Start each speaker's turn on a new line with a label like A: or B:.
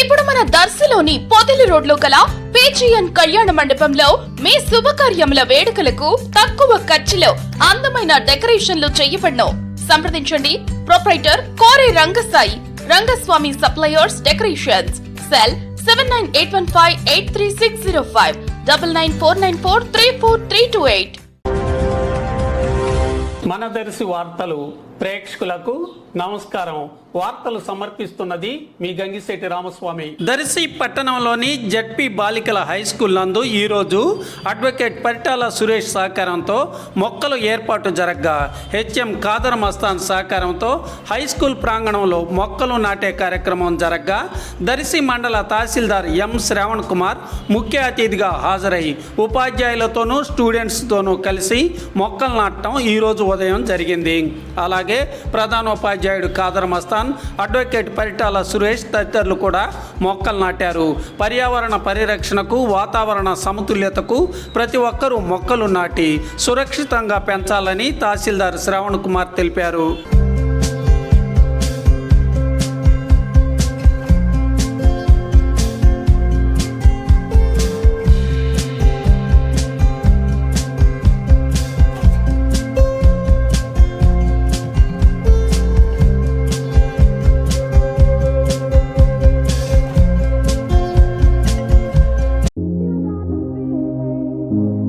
A: ఇప్పుడు మన దర్శిలోని పొదిలి రోడ్లో గల పేజీఎన్ కళ్యాణ మండపంలో మీ శుభకార్యముల వేడుకలకు తక్కువ ఖర్చులో అందమైన డెకరేషన్లు చేయబడను. సంప్రదించండి. Proprietor Kore Rangasai Rangaswamy suppliers decorations cell seven nine eight one five eight three six zero five double nine four nine four three four three two eight.
B: Manadarshi వార్తలు ప్రేక్షకులకు నమస్కారం. వార్తలు సమర్పిస్తున్నది మీ గంగిశెట్టి రామస్వామి.
C: దర్శి పట్టణంలోని జడ్పీ బాలికల హై స్కూల్ నందు ఈరోజు advocate Paritala Suresh సహకారంతో మొక్కలు ఏర్పాటు జరగ్గా. హెచ్ఎం కాదర్ మస్తాన్ సహకారంతో హై స్కూల్ ప్రాంగణంలో మొక్కలు నాటే కార్యక్రమం జరగ్గా. దర్శి మండల తహసీల్దార్ ఎం శ్రావణ్ కుమార్ ముఖ్య అతిథిగా హాజరై ఉపాధ్యాయులతోనూ స్టూడెంట్స్తోనూ కలిసి మొక్కలు నాటడం ఈరోజు ఉదయం జరిగింది. అలాగే ప్రధానోపాధ్యాయుడు కాదర్ మస్తాన్ అడ్వకేట్ పరిటాల సురేష్ తదితరులు కూడా మొక్కలు నాటారు. పర్యావరణ పరిరక్షణకు వాతావరణ సమతుల్యతకు ప్రతి ఒక్కరూ మొక్కలు నాటి సురక్షితంగా పెంచాలని తహసీల్దార్ శ్రవణ్ కుమార్ తెలిపారు. thank you.